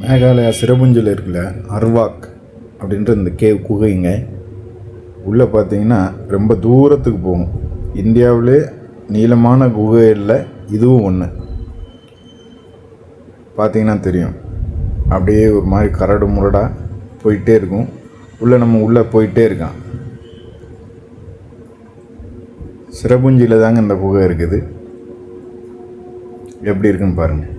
மேகாலயா சிறபுஞ்சில் இருக்குல்ல அர்வாக் அப்படின்ற இந்த கேவ் குகைங்க உள்ளே பார்த்தீங்கன்னா ரொம்ப தூரத்துக்கு போகும். இந்தியாவிலே நீளமான குகையில் இதுவும் ஒன்று பார்த்தீங்கன்னா தெரியும். அப்படியே ஒரு மாதிரி கரடு முரடாக போயிட்டே இருக்கும். உள்ளே நம்ம உள்ளே போயிட்டே இருக்கான். சிறபுஞ்சியில் தாங்க இந்த குகை இருக்குது. எப்படி இருக்குன்னு பாருங்கள்